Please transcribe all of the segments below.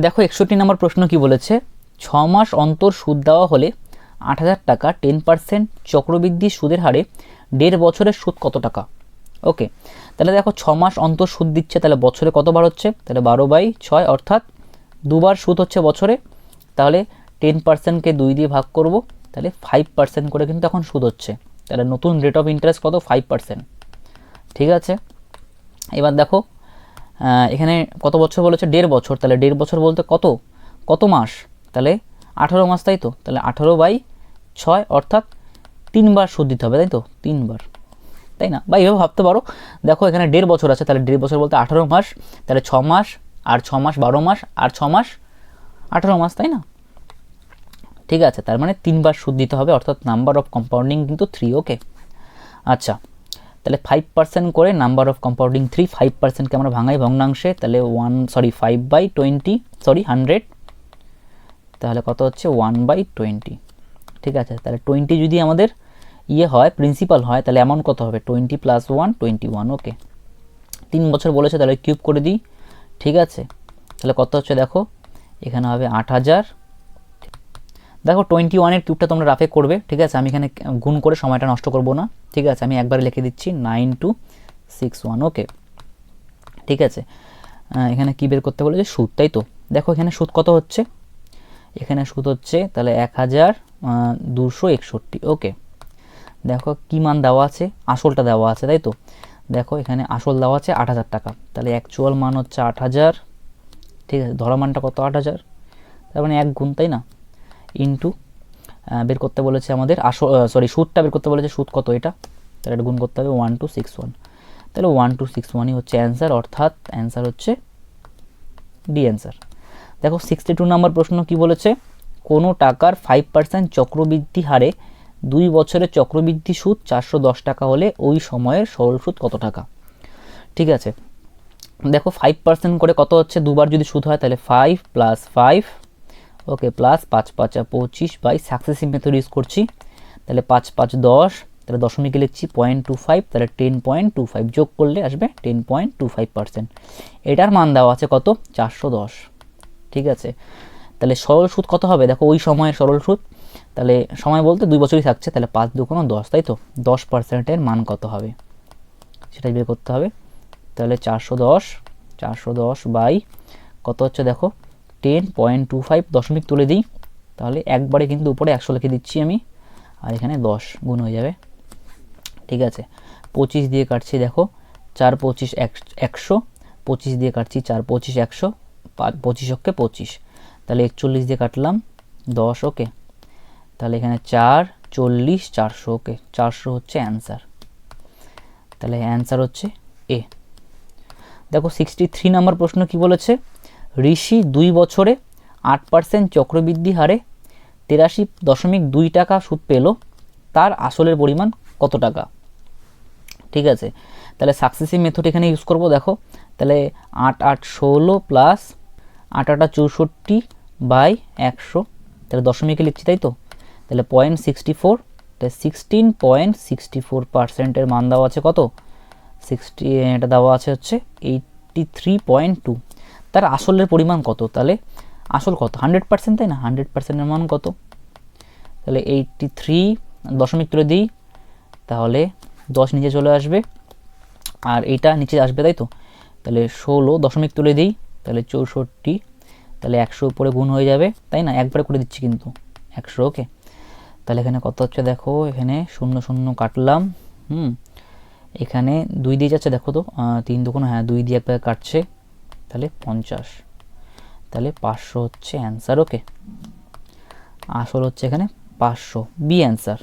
দেখো একষট্টি নম্বর প্রশ্ন কি বলেছে? ছ মাস অন্তর সুদ দেওয়া হলে আট হাজার টাকা টেন পার্সেন্ট চক্রবৃদ্ধি সুদের হারে দেড় বছরের সুদ কত টাকা? ওকে তাহলে দেখো ছ মাস অন্তর সুদ দিচ্ছে, তাহলে বছরে কতবার হচ্ছে? তাহলে বারো বাই ছয় অর্থাৎ দুবার সুদ হচ্ছে বছরে, তাহলে টেন পার্সেন্টকে দুই দিয়ে ভাগ করব, তাহলে ফাইভ পার্সেন্ট করে কিন্তু এখন সুদ হচ্ছে। তাহলে নতুন রেট অফ ইন্টারেস্ট কত? ফাইভ পার্সেন্ট ঠিক আছে? এবার দেখো এখানে কত বছর বলেছে? দেড় বছর। তাহলে দেড় বছর বলতে কত? কত মাস? তাহলে আঠারো মাস, তাই তো? তাহলে আঠারো বাই ছয় অর্থাৎ তিনবার সুদ দিতে হবে, তাই তো? তিনবার। তাই না? বা এইভাবে ভাবতে পারো। দেখো, এখানে দেড় বছর আছে, তাহলে দেড় বছর বলতে আঠারো মাস, তাহলে ছ মাস, আর ছ মাস বারো মাস, আর ছ মাস আঠারো মাস, তাই না? ঠিক আছে, তার মানে তিনবার সুদ দিতে হবে, অর্থাৎ নাম্বার অফ কম্পাউন্ডিং কিন্তু থ্রি ওকে আচ্ছা তাহলে ফাইভ পার্সেন্ট করে number of compounding three five পার্সেন্টকে আমরা ভাঙাই ভগ্নাংশে, তাহলে one sorry five by twenty sorry hundred তাহলে কত হচ্ছে ওয়ান বাই টোয়েন্টি ঠিক আছে? তাহলে টোয়েন্টি যদি আমাদের ইয়ে হয় প্রিন্সিপাল হয়, তাহলে অ্যামাউন্ট কত হবে? Twenty plus one twenty one okay তিন বছর বলেছে, তাহলে কিউব করে দিই, ঠিক আছে? তাহলে কত হচ্ছে দেখো? এখানে হবে আট হাজার দেখো টোয়েন্টি ওয়ানের কিউবটা তোমরা রাফে করবে, ঠিক আছে? আমি এখানে গুণ করে সময়টা নষ্ট করব না, ঠিক আছে? আমি একবারে লিখে দিচ্ছি nine two six one okay ঠিক আছে? এখানে কী বের করতে বলেছে? সুদ, তাই তো? দেখো এখানে সুদ কত হচ্ছে? এখানে সুদ হচ্ছে তাহলে এক হাজার দুশো একষট্টি ওকে দেখো কী মান দেওয়া আছে? আসলটা দেওয়া আছে, তাই তো? দেখো এখানে আসল দেওয়া আছে আট হাজার টাকা, তাহলে অ্যাকচুয়াল মান হচ্ছে আট হাজার, ঠিক আছে? ধরা মানটা কত? আট হাজার। তার মানে এক গুণ, তাই না? ইন্টু বের করতে বলেছে আমাদের, আসল সরি সুদটা বের করতে বলেছে, সুদ কত এটা? তাহলে এটা গুণ করতে হবে ওয়ান টু সিক্স ওয়ান তাহলে ওয়ান টু সিক্স ওয়ানই হচ্ছে অ্যান্সার অর্থাৎ অ্যান্সার হচ্ছে ডি অ্যান্সার দেখো সিক্সটি টু নাম্বার প্রশ্ন কি বলেছে? কোনো টাকার ফাইভ পার্সেন্ট চক্রবৃদ্ধি হারে দুই বছরের চক্রবৃদ্ধি সুদ চারশো দশ টাকা হলে ওই সময়ের সরল সুদ কত টাকা? ঠিক আছে। দেখো ফাইভ পার্সেন্ট করে কত হচ্ছে? দুবার যদি সুদ হয়, তাহলে five plus five okay plus পাঁচ, পাঁচা পঁচিশ বাই সাকসেসিভ মেথড ইউজ করছি। তাহলে পাঁচ পাঁচ, দশ, তাহলে দশমিকে লিখছি পয়েন্ট টু ফাইভ তাহলে টেন পয়েন্ট টু ফাইভ যোগ করলে আসবে ten point two five percent এটার মান দেওয়া আছে কত? চারশো দশ। ঠিক আছে? তাহলে সরল সুদ কত হবে? দেখো ওই সময়ের সরল সুদ। তাহলে সময় বলতে দুই বছরই থাকছে, তাহলে পাঁচ দু কোনো দশ, তাই তো? দশ পার্সেন্টের মান কত হবে? সেটাই বের করতে হবে। তাহলে চারশো দশ চারশো দশ বাই কত হচ্ছে দেখো? টেন পয়েন্ট টু ফাইভ দশমিক তুলে দিই, তাহলে একবারে কিন্তু উপরে একশো লিখে দিচ্ছি আমি, আর এখানে দশ গুণ হয়ে যাবে। ঠিক আছে, পঁচিশ দিয়ে কাটছি দেখো, চার পঁচিশ এক- একশো, পঁচিশ দিয়ে কাটছি চার পঁচিশ একশো পঁচিশ অক্ষে পঁচিশ। তাহলে একচল্লিশ দিয়ে কাটলাম, দশ, ওকে। তাহলে এখানে চার, চল্লিশ, চারশো, ওকে। চারশো হচ্ছে অ্যান্সার তাহলে অ্যান্সার হচ্ছে এ দেখো সিক্সটি থ্রি নাম্বার প্রশ্ন কি বলেছে? ঋষি দুই বছরে আট পার্সেন্ট চক্রবৃদ্ধি হারে, তেরাশি দশমিক দুই টাকা সুদ পেল। তার আসলের পরিমাণ কত টাকা? ঠিক আছে, তাহলে সাকসেসিভ মেথড এখানে ইউজ করব, দেখো। তাহলে আট আট ষোলো প্লাস আট আটা চৌষট্টি বাই একশো, তাহলে দশমিকে লিখছি, তাই তো? তাহলে পয়েন্ট সিক্সটি ফোর তাহলে সিক্সটিন পয়েন্ট সিক্সটি ফোর পার্সেন্টের মান দেওয়া আছে কত? সিক্সটি এটা দেওয়া আছে হচ্ছে এইটটি থ্রি পয়েন্ট টু তার আসলের পরিমাণ কত? তাহলে আসল কত? হান্ড্রেড পার্সেন্ট তাই না? হান্ড্রেড পার্সেন্টের মান কত? তাহলে এইটটি থ্রি দশমিক তুলে দিই, তাহলে দশ নিচে চলে আসবে। আর এইটা নিচে আসবে তাই তো? তাহলে ষোলো দশমিক তুলে দিই, তাহলে চৌষট্টি, তাহলে একশো উপরে গুণ হয়ে যাবে, তাই না? একবারে করে দিচ্ছি কিন্তু। একশো ওকে তাহলে এখানে কত হচ্ছে দেখো? এখানে শূন্য শূন্য কাটলাম, হুম। এখানে দুই দিয়ে যাচ্ছে, দেখো তো। তিন দুগুণ হ্যাঁ দুই দিয়ে একবার কাটছে। তাহলে পঞ্চাশ। তাহলে পাঁচশো হচ্ছে অ্যান্সার ওকে আসল হচ্ছে এখানে পাঁচশো বি অ্যান্সার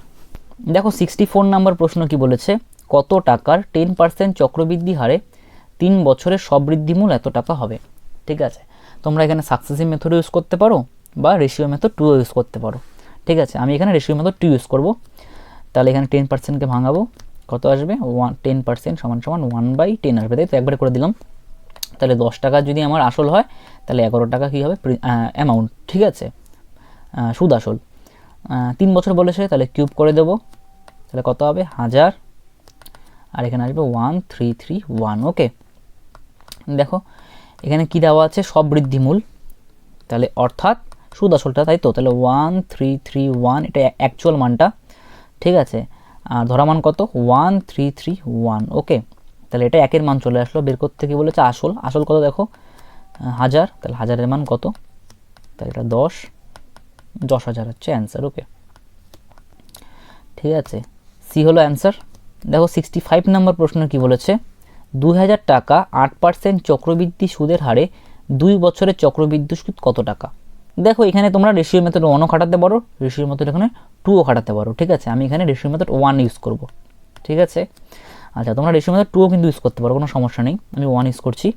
দেখো সিক্সটি ফোর নাম্বার প্রশ্ন কি বলেছে? কত টাকার টেন পার্সেন্ট চক্রবৃদ্ধি হারে তিন বছরের সবৃদ্ধিমূল এত টাকা হবে? ঠিক আছে? তোমরা এখানে সাকসেসিভ মেথড ইউজ করতে পারো বা রেশিও মেথড টু ইউজ করতে পারো। ঠিক আছে? আমি এখানে রেশিও মেথড টু ইউজ করব। তাহলে এখানে টেন পার্সেন্টকে ভাঙাবো। কত আসবে? ওয়ান টেন পার্সেন্ট সমান সমান ওয়ান বাই টেন আসবে। তাই তো একবারে করে দিলাম। তাহলে দশ টাকা যদি আমার আসল হয়, তাহলে এগারো টাকা কী হবে? অ্যামাউন্ট ঠিক আছে? সুদ আসল। তিন বছর বলেছে, তাহলে কিউব করে দেবো। তাহলে কত হবে? হাজার। আর এখানে আসবে one three three one okay দেখো, এখানে কি দেওয়া আছে? সব বৃদ্ধিমূল তাহলে অর্থাৎ সুদ আসলটা, তাই তো? তাহলে ওয়ান থ্রি থ্রি ওয়ান এটা অ্যাকচুয়াল মানটা, ঠিক আছে? আর ধরা মান কত? One three three one okay তাহলে এটা একের মান চলে আসলো, বের করতে কি বলেছে? আসল। আসল কত দেখো? হাজার। তাহলে হাজারের মান কত? তাহলে এটা দশ। দশ হাজার হচ্ছে অ্যান্সার ওকে ঠিক আছে। সি হলো অ্যান্সার দেখো সিক্সটি ফাইভ নাম্বার প্রশ্ন কি বলেছে? দুই হাজার টাকা, আট পার্সেন্ট চক্রবৃদ্ধি সুদের হারে, দুই বছরের চক্রবৃদ্ধি সুদ কত টাকা? দেখো, এখানে তোমরা রেশিও মেথড ওয়ানও খাটাতে পারো রেশিও মেথড এখানে টুও খাটাতে পারো, ঠিক আছে? আমি এখানে রেশিও মেথড ওয়ান ইউজ করব। ঠিক আছে? আচ্ছা তোমরা রেশিও মেথড টুও কিন্তু ইউজ করতে পারো, কোনো সমস্যা নেই। আমি ওয়ান ইউজ করছি।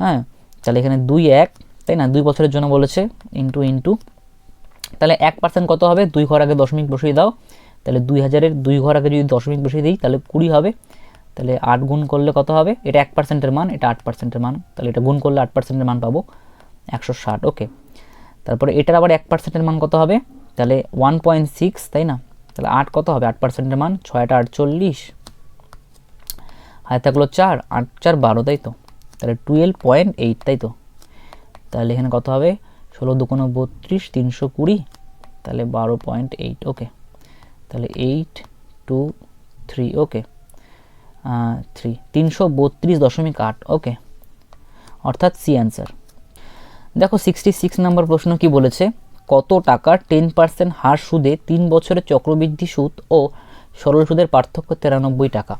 হ্যাঁ? তাহলে এখানে দুই এক, তাই না? দুই বছরের জন্য বলেছে ইন্টু ইন্টু তাহলে এক পার্সেন্ট কত হবে? দুই ঘর আগে দশমিক বসিয়ে দাও। তাহলে দুই হাজারের দুই ঘর আগে যদি দশমিক বসিয়ে দিই, তাহলে কুড়ি হবে। তাহলে আট গুণ করলে কত হবে? এটা এক পার্সেন্টের মান, এটা আট পার্সেন্টের মান। তাহলে এটা গুণ করলে আট পার্সেন্টের মান পাবো। একশো ষাট ওকে তারপরে এটার আবার এক পার্সেন্টের মান কত হবে? তাহলে ওয়ান পয়েন্ট সিক্স তাই না? তাহলে আট কত হবে? আট পার্সেন্টের মান, ছয়টা আটচল্লিশ। হাতে থাকল চার, আট, চার, বারো, তাই তো? তাহলে টুয়েলভ পয়েন্ট এইট তাই তো? তাহলে এখানে কত হবে? ষোলো দুকোনো বত্রিশ, তিনশো কুড়ি, তাহলে বারো পয়েন্ট এইট ওকে তাহলে eight two three okay three তিনশো বত্রিশ দশমিক আট ওকে অর্থাৎ সি অ্যান্সার দেখো সিক্সটি সিক্স নাম্বার প্রশ্ন কি বলেছে? কত টাকার টেন পার্সেন্ট হার সুদে তিন বছরের চক্রবৃদ্ধি সুদ ও সরল সুদের পার্থক্য তিরানব্বই টাকা?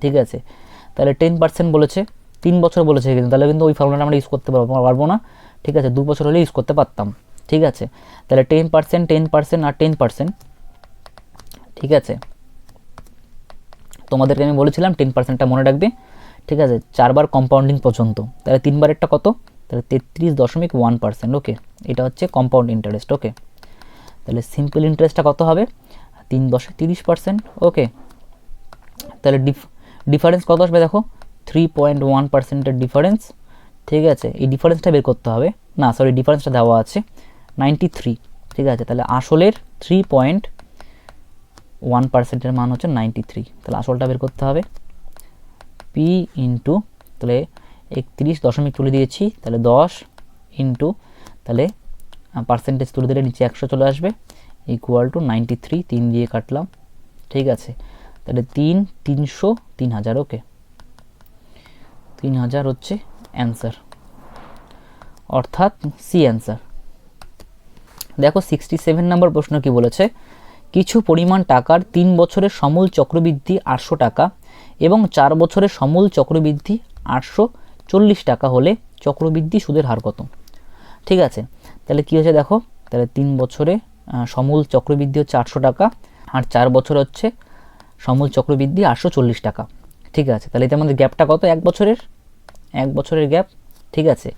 ঠিক আছে? তাহলে টেন পার্সেন্ট বলেছে, তিন বছর বলেছে কিন্তু, তাহলে কিন্তু ওই ফর্মুলাটা আমরা ইউজ করতে পারব পারব না, ঠিক আছে? দু বছর হলে ইউজ করতে পারতাম, ঠিক আছে? তাহলে টেন পার্সেন্ট টেন পার্সেন্ট আর টেন পার্সেন্ট ঠিক আছে? তোমাদেরকে আমি বলেছিলাম টেন পার্সেন্টটা মনে রাখবে, ঠিক আছে? চারবার কম্পাউন্ডিং পর্যন্ত, তাহলে তিনবারেরটা কত? তাহলে তেত্রিশ দশমিক ওয়ান পার্সেন্ট ওকে এটা হচ্ছে কম্পাউন্ড ইন্টারেস্ট ওকে তাহলে সিম্পল ইন্টারেস্টটা কত হবে? তিন দশে তিরিশ পার্সেন্ট ওকে তাহলে ডিফ ডিফারেন্স কত আসবে দেখো? থ্রি পয়েন্ট ওয়ান পার্সেন্টের ডিফারেন্স ঠিক আছে, এই ডিফারেন্সটা বের করতে হবে। না সরি ডিফারেন্সটা দেওয়া আছে। নাইনটি থ্রি ঠিক আছে? তাহলে আসলের থ্রি পয়েন্ট ওয়ান পার্সেন্টের মান হচ্ছে নাইনটি থ্রি তাহলে আসলটা বের করতে হবে। পি ইন্টু তাহলে একত্রিশ দশমিক তুলে দিয়েছি। তাহলে দশ ইন্টু তাহলে পার্সেন্টেজ তুলে দিলে নিচে একশো চলে আসবে। ইকুয়াল টু নাইনটি থ্রি তিন দিয়ে কাটলাম। ঠিক আছে। তাহলে তিন, তিনশো, তিন হাজার, ওকে। তিন হাজার হচ্ছে অ্যান্সার অর্থাৎ সি অ্যান্সার দেখো সিক্সটি সেভেন নম্বর প্রশ্ন কি বলেছে? কিছু পরিমাণ টাকার তিন বছরের সমূল চক্রবৃদ্ধি আটশো টাকা এবং চার বছরের সমূল চক্রবৃদ্ধি আটশো চল্লিশ টাকা হলে চক্রবৃদ্ধি সুদের হার কত? ঠিক আছে, তাহলে কী হচ্ছে দেখো? তাহলে তিন বছরে সমূল চক্রবৃদ্ধি হচ্ছে আটশো টাকা আর চার বছর হচ্ছে সমূল চক্রবৃদ্ধি আটশো চল্লিশ টাকা। ঠিক আছে, তাহলে এতে আমাদের গ্যাপটা কত? এক বছরের? এক বছরের গ্যাপ। ঠিক আছে,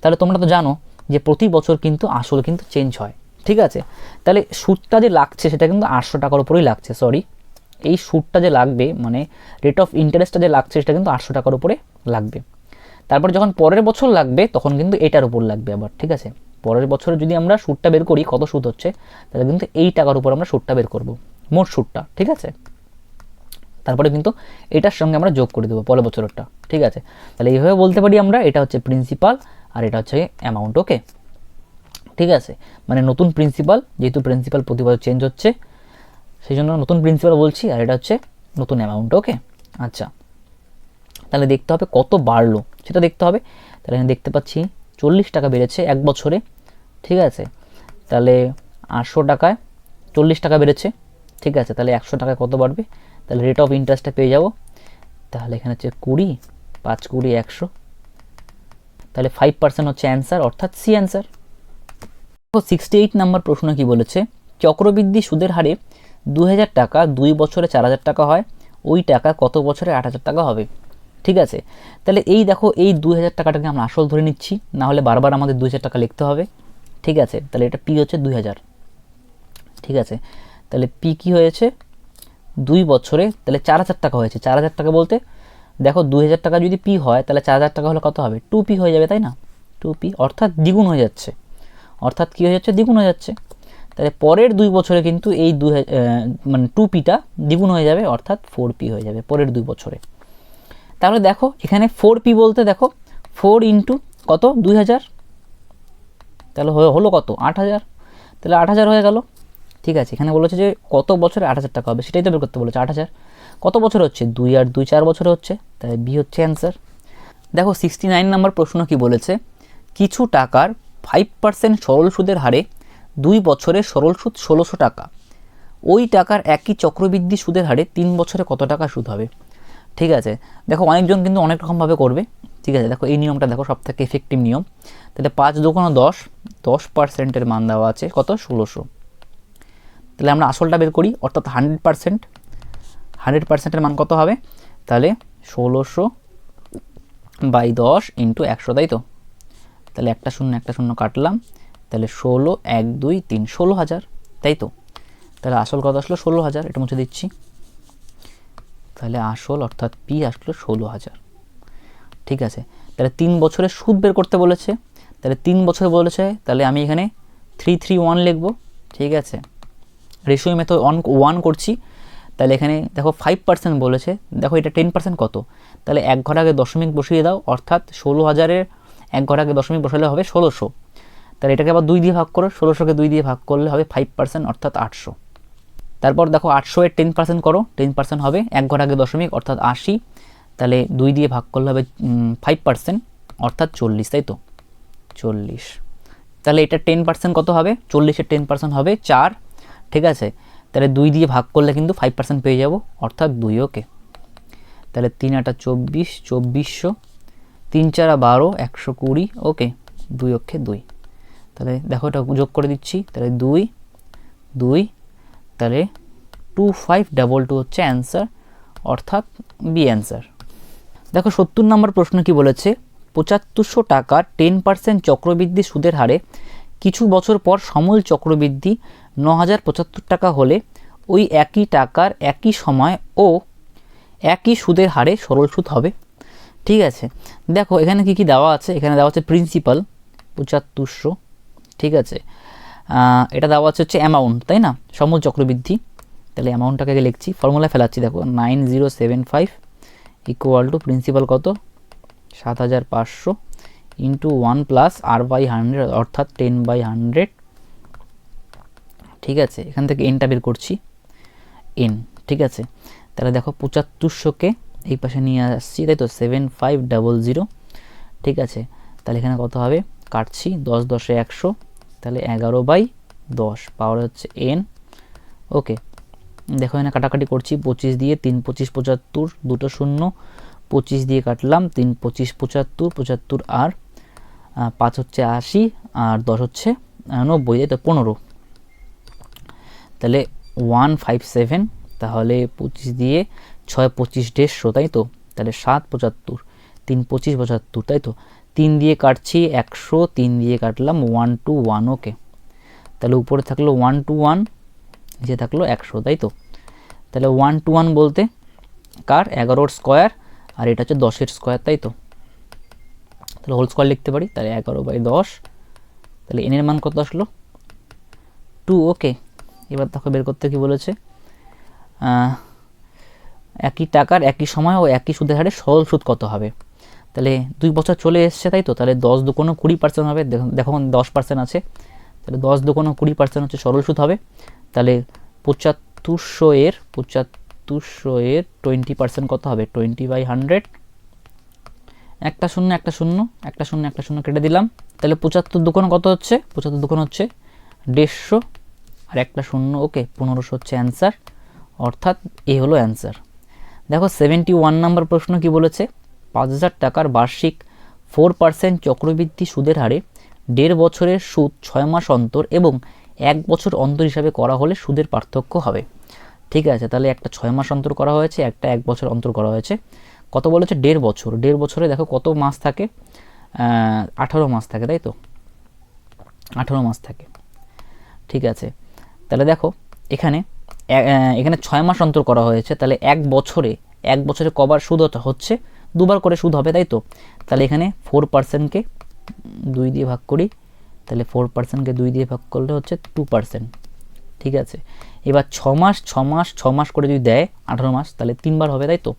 তাহলে তোমরা তো জানো যে প্রতি বছর কিন্তু আসল কিন্তু চেঞ্জ হয়। ঠিক আছে, তাহলে সুদটা যে লাগছে সেটা কিন্তু আটশো টাকার উপরেই লাগছে সরি এই সুদটা যে লাগবে মানে রেট অফ ইন্টারেস্টটা যে লাগছে সেটা কিন্তু আটশো টাকার উপরে লাগবে। তারপর যখন পরের বছর লাগবে, তখন কিন্তু এটার উপর লাগবে আবার, ঠিক আছে? পরের বছরে যদি আমরা সুদটা বের করি, কত সুদ হচ্ছে? তাহলে কিন্তু এই টাকার উপর আমরা সুদটা বের করব, মোট সুদটা, ঠিক আছে? তারপরে কিন্তু এটার সঙ্গে আমরা যোগ করে দেবো পরের বছরটা ঠিক আছে? তাহলে এইভাবে বলতে পারি আমরা, এটা হচ্ছে প্রিন্সিপাল আর এটা হচ্ছে অ্যামাউন্ট ওকে ঠিক আছে? মানে নতুন প্রিন্সিপাল যেহেতু প্রিন্সিপাল প্রতি বছর চেঞ্জ হচ্ছে সেই জন্য নতুন প্রিন্সিপাল বলছি আর এটা হচ্ছে নতুন অ্যামাউন্ট ওকে আচ্ছা। তাহলে দেখতে হবে কত বাড়লো, সেটা দেখতে হবে। তাহলে এখানে দেখতে পাচ্ছি চল্লিশ টাকা বেড়েছে এক বছরে, ঠিক আছে? তাহলে আটশো টাকায় চল্লিশ টাকা বেড়েছে, ঠিক আছে? তাহলে একশো টাকায় কত বাড়বে? তাহলে রেট অফ ইন্টারেস্টটা পেয়ে যাব। তাহলে এখানে হচ্ছে কুড়ি, পাঁচ কুড়ি, একশো। তাহলে ফাইভ পার্সেন্ট হচ্ছে অ্যান্সার অর্থাৎ C answer sixty eight number প্রশ্ন কি বলেছে? চক্রবৃদ্ধি সুদের হারে দু হাজার টাকা দুই বছরে চার হাজার টাকা হয়, ওই টাকা কত বছরে আট হাজার টাকা হবে? ঠিক আছে? তাহলে এই দেখো, এই দুই হাজার টাকাটাকে আমরা আসল ধরে নিচ্ছি, না হলে বারবার আমাদের দুই হাজার টাকা লিখতে হবে। ঠিক আছে? তাহলে এটা পি হচ্ছে দুই হাজার ঠিক আছে? তাহলে পি কি হয়েছে? দুই বছরে, তাহলে চার হাজার টাকা হয়েছে। চার হাজার টাকা বলতে, দেখো দুই হাজার টাকা যদি পি হয়, তাহলে চার হাজার টাকা হলে কত হবে? টু পি হয়ে যাবে, তাই না? টু পি, অর্থাৎ দ্বিগুণ হয়ে যাচ্ছে। অর্থাৎ কী হয়ে যাচ্ছে? দ্বিগুণ হয়ে যাচ্ছে। তাহলে পরের দুই বছরে কিন্তু এই দু হাজার- মানে টু পিটা দ্বিগুণ হয়ে যাবে, অর্থাৎ ফোর পি হয়ে যাবে পরের দুই বছরে। তাহলে দেখো, এখানে ফোর পি বলতে দেখো, ফোর ইন্টু কত? দুই হাজার। তাহলে হলো কত? আট হাজার। তাহলে আট হাজার হয়ে গেল। ঠিক আছে, এখানে বলেছে যে কত বছরে আট হাজার টাকা হবে? সেটাই তো বের করতে বলেছে, আট হাজার। কত বছর হচ্ছে? দুই আর দুই চার বছর হচ্ছে। তাই বি হচ্ছে অ্যান্সার দেখো সিক্সটি নাইন নাম্বার প্রশ্ন কি বলেছে? কিছু টাকার ফাইভ পার্সেন্ট সরল সুদের হারে দুই বছরে সরল সুদ ষোলোশো টাকা। ওই টাকার একই চক্রবৃদ্ধি সুদের হারে তিন বছরে কত টাকা সুদ হবে? ঠিক আছে, দেখো অনেকজন কিন্তু অনেক রকমভাবে করবে। ঠিক আছে, দেখো এই নিয়মটা দেখো সব থেকে এফেক্টিভ নিয়ম। তাহলে পাঁচ দোকানো দশ দশ পার্সেন্টের মান দেওয়া আছে কত? ষোলোশো। তাহলে আমরা আসলটা বের করি, অর্থাৎ হান্ড্রেড পার্সেন্ট হান্ড্রেড পার্সেন্টের মান কত হবে? তাহলে ষোলোশো বাই দশ ইন্টু একশো, তাই তো? তাহলে একটা শূন্য একটা শূন্য কাটলাম। তাহলে ষোলো, এক, দুই, তিন ষোলো হাজার তাই তো? তাহলে আসল কত আসলো? ষোলো হাজার এটা মুছে দিচ্ছি। তাহলে আসল, অর্থাৎ পি আসলো ষোলো হাজার ঠিক আছে? তাহলে তিন বছরের সুদ বের করতে বলেছে। তাহলে তিন বছর বলেছে, তাহলে আমি এখানে থ্রি থ্রি ওয়ান লিখব। ঠিক আছে? রেশিও মেথড অন ওয়ান করছি। তাহলে এখানে দেখো ফাইভ পার্সেন্ট বলেছে। দেখো এটা টেন পার্সেন্ট কত? তাহলে এক ঘর আগে দশমিক বসিয়ে দাও, অর্থাৎ ষোলো হাজারের এক ঘর আগে দশমিক বসালে হবে ষোলোশো। তাহলে এটাকে আবার দুই দিয়ে ভাগ করো, ষোলোশোকে দুই দিয়ে ভাগ করলে হবে ফাইভ পার্সেন্ট অর্থাৎ আটশো। তারপর দেখো আটশো এর টেন পার্সেন্ট করো টেন পার্সেন্ট হবে এক ঘর আগে দশমিক, অর্থাৎ আশি। তাহলে দুই দিয়ে ভাগ করলে হবে ফাইভ পার্সেন্ট অর্থাৎ চল্লিশ, তাই তো? চল্লিশ। তাহলে এটা টেন পার্সেন্ট কত হবে? চল্লিশের টেন পার্সেন্ট হবে চার। ঠিক আছে? তাহলে দুই দিয়ে ভাগ করলে কিন্তু ফাইভ পার্সেন্ট পেয়ে যাব, অর্থাৎ দুই ওকে তাহলে তিন আটা চব্বিশ, চব্বিশশো, তিন চারা বারো, একশো কুড়ি ওকে দুই অক্ষে দুই। তাহলে দেখো এটা যোগ করে দিচ্ছি, তাহলে দুই দুই, তাহলে টু ফাইভ ডাবল টু হচ্ছে অ্যান্সার অর্থাৎ বি অ্যান্সার দেখো সত্তর নম্বর প্রশ্ন কি বলেছে? পঁচাত্তরশো টাকার টেন পার্সেন্ট চক্রবৃদ্ধি সুদের হারে, কিছু বছর পর সমূল চক্রবৃদ্ধি ন হাজার পঁচাত্তর টাকা হলে ওই একই টাকার একই সময় ও একই সুদের হারে সরল সুদ হবে। ঠিক আছে? দেখো, এখানে কি কি দেওয়া আছে? এখানে দেওয়া আছে প্রিন্সিপাল পঁচাত্তরশো। ঠিক আছে? এটা দেওয়া আছে হচ্ছে অ্যামাউন্ট তাই না? সমূল চক্রবৃদ্ধি। তাহলে অ্যামাউন্টটাকে আগে লিখছি। ফর্মুলা ফেলাচ্ছি, দেখো nine zero seven five equal to principal কত? সাত হাজার পাঁচশো into one plus R by hundred অর্থাৎ টেন বাই হান্ড্রেড ঠিক আছে? এখান থেকে এনটা বের করছি। এন ঠিক আছে? তাহলে দেখো পঁচাত্তরশোকে এই পাশে নিয়ে আসছি, তাই তো? সেভেন ফাইভ ডাবল জিরো ঠিক আছে? তাহলে এখানে কত হবে? কাটছি, দশ দশে একশো, তাহলে এগারো বাই দশ পাওয়ার হচ্ছে এন ওকে দেখো এখানে কাটাকাটি করছি, পঁচিশ দিয়ে তিন, পঁচিশ পঁচাত্তর, দুটো শূন্য, পঁচিশ দিয়ে কাটলাম, তিন, পঁচিশ পঁচাত্তর পঁচাত্তর আর পাঁচ হচ্ছে আশি, আর দশ হচ্ছে নব্বই, তাই তো? পনেরো। তাহলে ওয়ান ফাইভ সেভেন, তাহলে পঁচিশ দিয়ে ছয় পঁচিশ দেড়শো, তাই তো? তাহলে সাত পঁচাত্তর, তিন পঁচিশ পঁচাত্তর, তাই তো? তিন দিয়ে কাটছি একশো, তিন দিয়ে কাটলাম ওয়ান টু ওয়ান, ওকে। তাহলে উপরে থাকল ওয়ান টু ওয়ান, নিচে থাকল একশো, তাই তো? তাহলে ওয়ান টু ওয়ান বলতে কার? এগারোর স্কোয়ার, আর এটা হচ্ছে দশের স্কোয়ার, তাই তো? তাহলে হোল স্কোয়ার লিখতে পারি, তাহলে এগারো বাই দশ, তাহলে এনের মান কত আসলো? Two, okay. এবার তাকে বের করতে কি বলেছে? একই টাকার একই সময় ও একই সুদের হারে সরল সুদ কত হবে? তাহলে দুই বছর চলে এসছে তাই তো? তাহলে দশ দুকোনো কুড়ি পার্সেন্ট হবে। দেখো- দশ পার্সেন্ট আছে। তাহলে দশ দুকোনো কুড়ি পার্সেন্ট হচ্ছে সরল সুদ হবে। তাহলে পঁচাত্তরশো এর পঁচাত্তরশো এর টোয়েন্টি পার্সেন্ট কত হবে? টোয়েন্টি বাই হান্ড্রেড একটা শূন্য একটা শূন্য একটা শূন্য একটা শূন্য কেটে দিলাম। তাহলে পঁচাত্তর দোকান কত হচ্ছে? পঁচাত্তর দোকান হচ্ছে দেড়শো। আর একটা শূন্য, ওকে, পনেরোশো হচ্ছে অ্যান্সার অর্থাৎ এ হলো অ্যান্সার দেখো সেভেন্টি ওয়ান নাম্বার প্রশ্ন কি বলেছে? পাঁচ হাজার টাকার বার্ষিক ফোর পার্সেন্ট চক্রবৃদ্ধি সুদের হারে দেড় বছরের সুদ ছয় মাস অন্তর এবং এক বছর অন্তর হিসাবে করা হলে সুদের পার্থক্য হবে। ঠিক আছে, তাহলে একটা ছয় মাস অন্তর করা হয়েছে, একটা এক বছর অন্তর করা হয়েছে। কত বলেছে? দেড় বছর। দেড় বছরে দেখো কত মাস থাকে? আঠারো মাস থাকে, তাই তো? আঠারো মাস থাকে। ঠিক আছে তাহলে দেখো, এখানে এখানে ছয় মাস অন্তর করা হয়েছে, তাহলে এক বছরে এক বছরে কবার সুদ হচ্ছে, দুবার করে সুদ হবে, তাই তো? তাহলে এখানে ফোর পার্সেন্টকে দুই দিয়ে ভাগ করি, তাহলে ফোর পার্সেন্টকে দুই দিয়ে ভাগ করলে হচ্ছে টু পার্সেন্ট ঠিক আছে? এবার ছ মাস ছ মাস ছ মাস করে যদি দেয়, আঠারো মাস, তাহলে তিনবার হবে, তাই তো?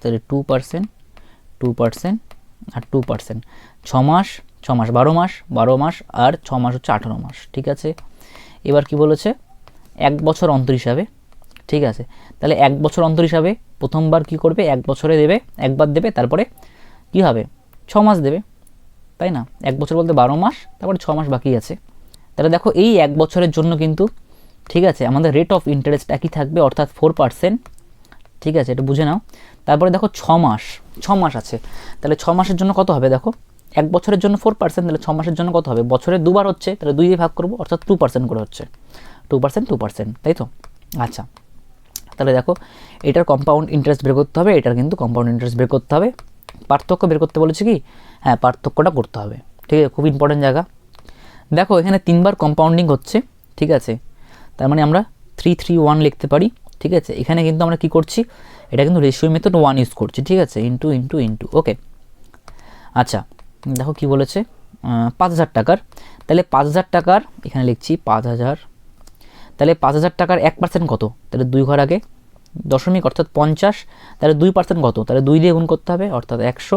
তাহলে টু পার্সেন্ট টু পার্সেন্ট আর টু পার্সেন্ট ছ মাস ছ মাস বারো মাস বারো মাস আর ছ মাস হচ্ছে আঠারো মাস, ঠিক আছে? এবার কি বলেছে? এক বছর অন্তর হিসাবে, ঠিক আছে? তাহলে এক বছর অন্তর হিসাবে প্রথমবার কি করবে? এক বছরে দেবে, একবার দেবে, তারপরে কি হবে? ছ মাস দেবে, তাই না? এক বছর বলতে বারো মাস, তারপরে ছ মাস বাকি আছে। তাহলে দেখো, এই এক বছরের জন্য কিন্তু, ঠিক আছে, আমাদের রেট অফ ইন্টারেস্ট একই থাকবে, অর্থাৎ ফোর পার্সেন্ট ঠিক আছে? এটা বুঝে নাও। তারপরে দেখো, ছ মাস ছ মাস আছে। তাহলে ছ মাসের জন্য কত হবে? দেখো এক বছরের জন্য ফোর পার্সেন্ট তাহলে ছ মাসের জন্য কত হবে? বছরে দুবার হচ্ছে, তাহলে দুই দিয়ে ভাগ করব, অর্থাৎ টু পার্সেন্ট করে হচ্ছে। টু পার্সেন্ট টু পার্সেন্ট তাই তো? আচ্ছা তাহলে দেখো, এটার কম্পাউন্ড ইন্টারেস্ট বের করতে হবে, এটার কিন্তু কম্পাউন্ড ইন্টারেস্ট বের করতে হবে। পার্থক্য বের করতে বলেছে কি? হ্যাঁ পার্থক্যটা করতে হবে। ঠিক আছে, খুব ইম্পর্টেন্ট জায়গা। দেখো, এখানে তিনবার কম্পাউন্ডিং হচ্ছে, ঠিক আছে? তার মানে আমরা থ্রি থ্রি ওয়ান লিখতে পারি, ঠিক আছে? এখানে কিন্তু আমরা কি করছি? এটা কিন্তু রেশিও মেথড ওয়ান ইউজ করছি, ঠিক আছে? ইন্টু ইন্টু ইন্টু ওকে আচ্ছা দেখো কি বলেছে? পাঁচ হাজার টাকার। তাহলে পাঁচ হাজার টাকার, এখানে লিখছি পাঁচ হাজার। তাহলে পাঁচ হাজার টাকার এক পার্সেন্ট কত? তাহলে দুই ঘর আগে দশমিক, অর্থাৎ পঞ্চাশ। তাহলে দুই পার্সেন্ট কত? তাহলে দুই দিয়ে গুণ করতে হবে, অর্থাৎ একশো।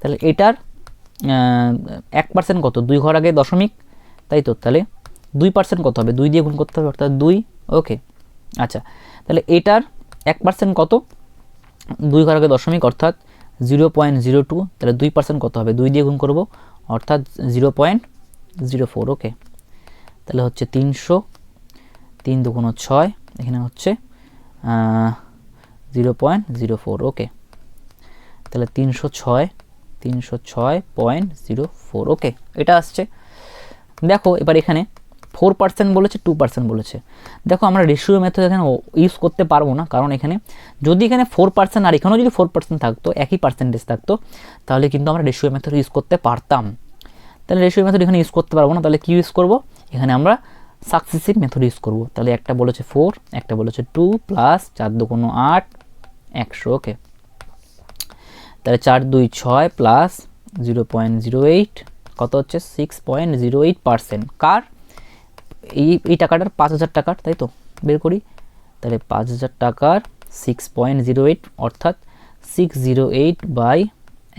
তাহলে এটার এক পার্সেন্ট কত? দুই ঘর আগে দশমিক, তাই তো? তাহলে দুই পার্সেন্ট কত হবে? দুই দিয়ে গুণ করতে হবে, অর্থাৎ দুই। ওকে আচ্ছা। তাহলে এটার এক পার্সেন্ট কত? দুই ঘর আগে দশমিক, অর্থাৎ জিরো পয়েন্ট জিরো টু, তাহলে দুই পার্সেন্ট কত হবে? দুই দিয়ে গুণ করব। অর্থাৎ zero point zero four, okay. তাহলে হচ্ছে তিনশো, তিন দুগুণ ছয়, এখানে হচ্ছে zero point zero four, okay. তাহলে তিনশো ছয় তিনশো ছয় পয়েন্ট জিরো ফোর, ওকে। এটা আসছে। দেখো, এবার এখানে ফোর পার্সেন্ট বলেছে, টু পার্সেন্ট বলেছে। দেখো আমরা রেশিও মেথড এখানে ইউজ করতে পারব না, কারণ এখানে যদি এখানে ফোর পার্সেন্ট আর এখানেও যদি ফোর পার্সেন্ট থাকতো, একই পার্সেন্টেজ থাকতো, তাহলে কিন্তু আমরা রেশিও মেথড ইউজ করতে পারতাম। তাহলে রেশিও মেথড এখানে ইউজ করতে পারব না, তাহলে কী ইউজ করব? এখানে আমরা সাকসেসিভ মেথড ইউজ করব। তাহলে একটা বলেছে ফোর একটা বলেছে টু প্লাস চার দু কোনো আট, একশো ওকে তাহলে চার দুই ছয় plus zero point zero eight কত হচ্ছে? Six point zero eight percent কার? এই এই টাকাটার পাঁচ হাজার টাকার, তাই তো? বের করি। তাহলে পাঁচ হাজার টাকার সিক্স পয়েন্ট জিরো এইট অর্থাৎ সিক্স জিরো এইট বাই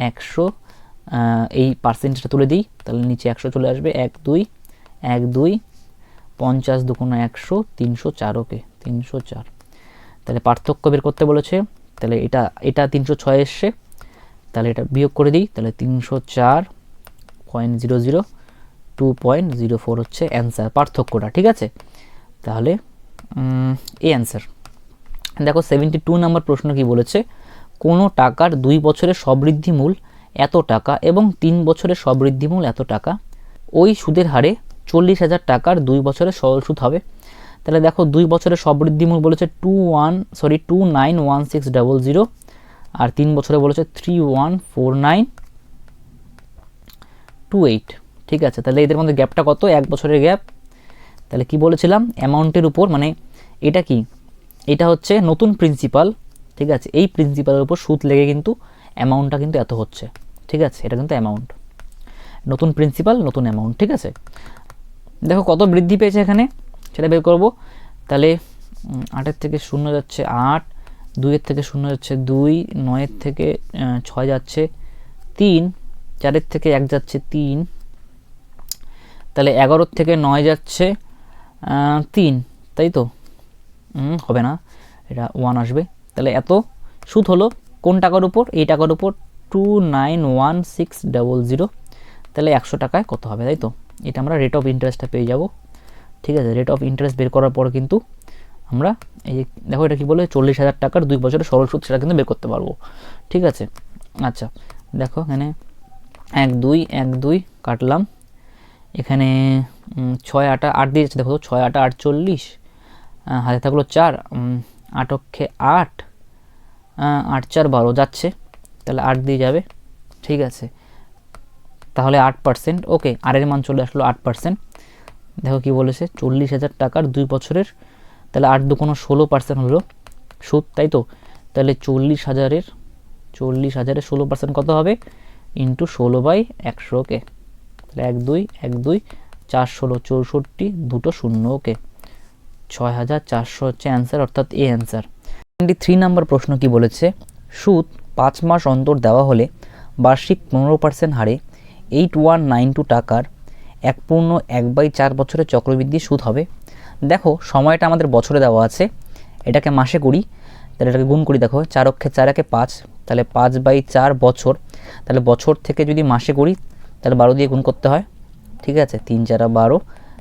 একশো এই পার্সেন্টেজটা তুলে দিই। তাহলে নিচে একশো চলে আসবে, এক দুই এক দুই, পঞ্চাশ দুকোনো একশো, তিনশো চার, ওকে, তিনশো চার। তাহলে পার্থক্য বের করতে বলেছে, তাহলে এটা এটা তিনশো ছয় এসছে। তাহলে এটা বিয়োগ করে দিই, তাহলে তিনশো চার point zero zero two point zero four হচ্ছে অ্যান্সার পার্থক্যটা, ঠিক আছে? তাহলে এই অ্যান্সার দেখো সেভেন্টি টু নাম্বার প্রশ্ন কি বলেছে? কোনো টাকার দুই বছরের সবৃদ্ধি মূল এত টাকা এবং তিন বছরের সবৃদ্ধি মূল এত টাকা? ওই সুদের হারে চল্লিশ হাজার টাকার দুই বছরের সরল সুদ হবে। তাহলে দেখো, দুই বছরের সবৃদ্ধি মূল বলেছে two one sorry two nine one six double zero আর তিন বছরে বলেছে three one four nine two eight ঠিক আছে? তাহলে এদের মধ্যে গ্যাপটা কত? এক বছরের গ্যাপ তাহলে কি বলেছিলাম? অ্যামাউন্টের উপর মানে এটা কি? এটা হচ্ছে নতুন প্রিন্সিপাল ঠিক আছে? এই প্রিন্সিপালের উপর সুদ লেগে কিন্তু অ্যামাউন্টটা কিন্তু এত হচ্ছে, ঠিক আছে? এটা কিন্তু অ্যামাউন্ট নতুন প্রিন্সিপাল নতুন অ্যামাউন্ট ঠিক আছে? দেখো কত বৃদ্ধি পেয়েছে এখানে? সেটা বের করব। তাহলে আটের থেকে শূন্য যাচ্ছে আট, দুইয়ের থেকে শূন্য যাচ্ছে দুই, নয়ের থেকে ছয় যাচ্ছে তিন, চারের থেকে এক যাচ্ছে তিন তাহলে এগারোর থেকে নয় যাচ্ছে তিন, তাই তো? হবে না, এটা ওয়ান আসবে। তাহলে এত সুদ হলো কোন টাকার উপর? এই টাকার উপর two nine one six double zero তাহলে একশো টাকায় কত হবে, তাই তো? এটা আমরা রেট অফ ইন্টারেস্টটা পেয়ে যাব। ঠিক আছে রেট অফ ইন্টারেস্ট বের করার পর কিন্তু আমরা এই দেখো এটা কী বলে, চল্লিশ হাজার টাকার দুই বছরের সরল সুদ, সেটা কিন্তু বের করতে পারব। ঠিক আছে? আচ্ছা দেখো এখানে এক, দুই এক, দুই কাটলাম। এখানে ছয় আটা আট দিয়ে যাচ্ছে। দেখো তো, ছয় আটা আটচল্লিশ হাতে থাকল চার আট অক্ষে আট আট চার বারো যাচ্ছে। তাহলে আট দিয়ে যাবে। ঠিক আছে। তাহলে আট পার্সেন্ট। ওকে, আরের মান চলে আসলো আট পার্সেন্ট। দেখো কি বলেছে, চল্লিশ হাজার টাকার দুই বছরের, তাহলে আট দু কোনো ষোলো পার্সেন্ট হলো। সুদ, তাই তো? তাহলে চল্লিশ হাজারের চল্লিশ হাজারের ষোলো পার্সেন্ট কত হবে? ইন্টু ষোলো বাই একশো, ওকে। তাহলে এক দুই এক দুই, চার ষোলো, চৌষট্টি, দুটো শূন্য, ওকে। ছয় হাজার চারশো হচ্ছে অ্যান্সার অর্থাৎ A answer twenty three number প্রশ্ন কি বলেছে? সুদ পাঁচ মাস অন্তর দেওয়া হলে বার্ষিক পনেরো পার্সেন্ট হারে এইট ওয়ান নাইন টু টাকার এক পূর্ণ এক বাই চার বছরের চক্রবৃদ্ধি সুদ হবে। দেখো, সময়টা আমাদের বছরে দেওয়া আছে। এটাকে মাসে করি, তাহলে এটাকে গুণ করি, দেখো, চার অক্ষে চার একে পাঁচ, তাহলে পাঁচ বাই চার বছর, তাহলে বছর থেকে যদি মাসে করি তাহলে বারো দিয়ে গুণ করতে হয়। ঠিক আছে? তিন চারা বারো,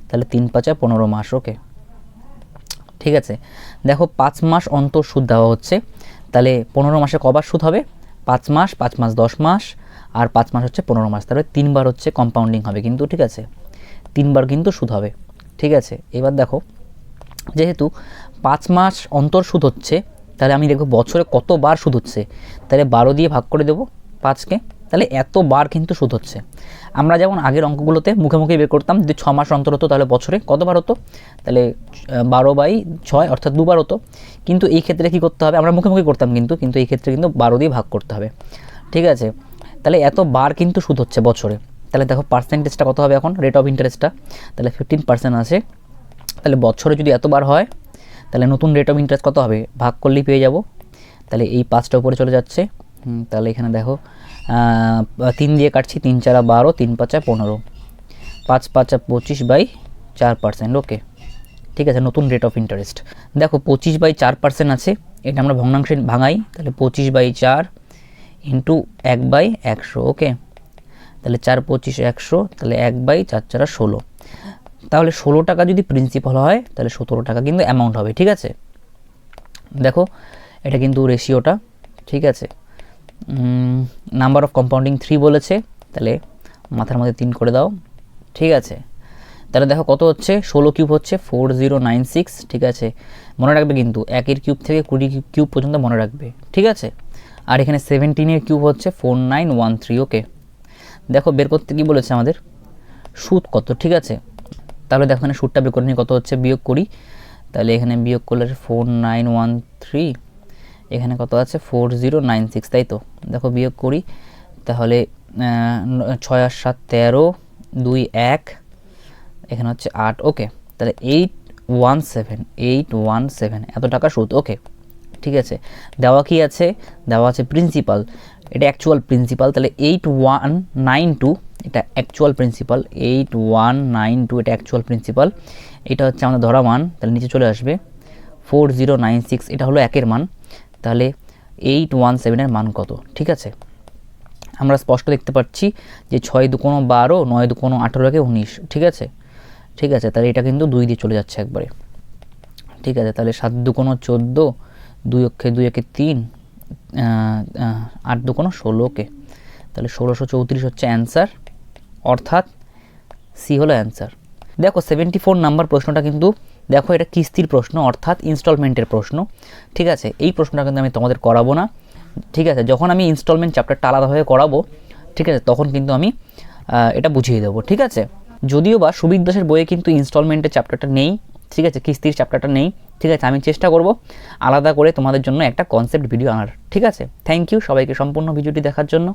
তাহলে তিন পাঁচা পনেরো মাস, ওকে? ঠিক আছে? দেখো, পাঁচ মাস অন্তর সুদ দেওয়া হচ্ছে। তাহলে পনেরো মাসে কবার সুদ হবে? পাঁচ মাস পাঁচ মাস দশ মাস, আর পাঁচ মাস হচ্ছে পনেরো মাস। তাহলে তিনবার হচ্ছে কম্পাউন্ডিং হবে কিন্তু, ঠিক আছে? তিনবার কিন্তু সুদ হবে। ঠিক আছে? এবার দেখো, যেহেতু পাঁচ মাস অন্তর সুদ হচ্ছে, তাহলে আমি দেখব বছরে কতবার সুদ হচ্ছে। তাহলে বারো দিয়ে ভাগ করে দেবো পাঁচকে। তাহলে এতবার কিন্তু সুদ হচ্ছে। আমরা যেমন আগের অঙ্কগুলোতে মুখে মুখে বের করতাম যদি ছ মাস অন্তর হতো তাহলে বছরে কতবার হতো? তাহলে বারো বাই ছয় অর্থাৎ দুবার হতো। কিন্তু এই ক্ষেত্রে কি করতে হবে? আমরা মুখে মুখে করতাম কিন্তু কিন্তু এই ক্ষেত্রে কিন্তু বারো দিয়ে ভাগ করতে হবে। ঠিক আছে? তাহলে এত বার কিন্তু সুদ হচ্ছে বছরে। তাহলে দেখো পার্সেন্টেজটা কত হবে এখন? রেট অফ ইন্টারেস্টটা তাহলে ফিফটিন পার্সেন্ট আছে। তাহলে বছরে যদি এতবার হয়, তাহলে নতুন রেট অফ ইন্টারেস্ট কত হবে? ভাগ করলেই পেয়ে যাব। তাহলে এই পাঁচটা উপরে চলে যাচ্ছে। তাহলে এখানে দেখো তিন দিয়ে কাটছি, তিন চারা বারো, তিন পাঁচা পনেরো। পাঁচ পাঁচা পঁচিশ বাই চার পার্সেন্ট, ওকে। ঠিক আছে, নতুন রেট অফ ইন্টারেস্ট দেখো, পঁচিশ বাই চার পার্সেন্ট আছে, এটা আমরা ভগ্নাংশে ভাঙাই, তাহলে পঁচিশ বাই চার ইন্টু এক বাই একশো, ওকে। তাহলে চার পঁচিশ একশো, তাহলে এক বাই চার চারা ষোলো। তাহলে ষোলো টাকা যদি প্রিন্সিপাল হয়, তাহলে সতেরো টাকা কিন্তু অ্যামাউন্ট হবে, ঠিক আছে? দেখো, এটা কিন্তু রেশিওটা ঠিক আছে? নাম্বার অফ কম্পাউন্ডিং থ্রি বলেছে, তাহলে মাথার মধ্যে তিন করে দাও। ঠিক আছে? তাহলে দেখো কত হচ্ছে? ষোলো কিউব হচ্ছে ফোর জিরো নাইন সিক্স ঠিক আছে? মনে রাখবে কিন্তু, একের কিউব থেকে কুড়ি কিউব পর্যন্ত মনে রাখবে। ঠিক আছে? আর এখানে সেভেন্টিনের কিউব হচ্ছে four nine one three okay দেখো, বের করতে কি বলেছে আমাদের? সুদ কত, ঠিক আছে? তাহলে দেখো এখানে সুদটা বের করে নিয়ে কত হচ্ছে? বিয়োগ করি। তাহলে এখানে বিয়োগ করলে ফোর নাইন ওয়ান থ্রি এখানে কত আছে? ফোর জিরো নাইন সিক্স তাই তো? দেখো বিয়োগ করি, তাহলে ছয় আর সাত তেরো, দুই এক, এখানে হচ্ছে আট ওকে তাহলে eight one seven eight one seven এত টাকা সুদ ওকে ঠিক আছে? দেওয়া কি আছে? দেওয়া আছে প্রিন্সিপাল এটা অ্যাকচুয়াল প্রিন্সিপাল তাহলে এইট ওয়ান নাইন টু এটা actual principal eight one nine two এটা অ্যাকচুয়াল প্রিন্সিপাল এটা হচ্ছে আমাদের ধরা মান, তাহলে নিচে চলে আসবে ফোর জিরো নাইন সিক্স এটা হলো একের মান। তাহলে এইট ওয়ান সেভেনের মান কত? ঠিক আছে? আমরা স্পষ্ট দেখতে পাচ্ছি যে ছয় দু কোনো বারো, নয় দু কোনো আঠেরো একে উনিশ, ঠিক আছে? ঠিক আছে, তাহলে এটা কিন্তু দুই দিয়ে চলে যাচ্ছে একবারে। ঠিক আছে, তাহলে সাত দু কোনো চোদ্দ, দুই অক্ষে দুই একে তিন আট দু কোনো ষোলোকে তাহলে ষোলোশো চৌত্রিশ হচ্ছে অ্যান্সার অর্থাৎ সি হলো অ্যান্সার দেখো সেভেন্টি ফোর নাম্বার প্রশ্নটা কিন্তু দেখো এটা কিস্তির প্রশ্ন, অর্থাৎ ইনস্টলমেন্টের প্রশ্ন। ঠিক আছে? এই প্রশ্নটা কিন্তু আমি তোমাদের করাবো না। ঠিক আছে? যখন আমি ইনস্টলমেন্ট চ্যাপ্টারটা আলাদাভাবে করাবো, ঠিক আছে, তখন কিন্তু আমি এটা বুঝিয়ে দেবো। ঠিক আছে? যদিও বা সুবিদ দাসের বইয়ে কিন্তু ইনস্টলমেন্টের চ্যাপ্টারটা নেই, ঠিক আছে, কিস্তির চ্যাপ্টারটা নেই। ঠিক আছে? আমি চেষ্টা করব আলাদা করে তোমাদের জন্য একটা কনসেপ্ট ভিডিও আনার। ঠিক আছে? থ্যাংক ইউ সবাইকে সম্পূর্ণ ভিডিওটি দেখার জন্য।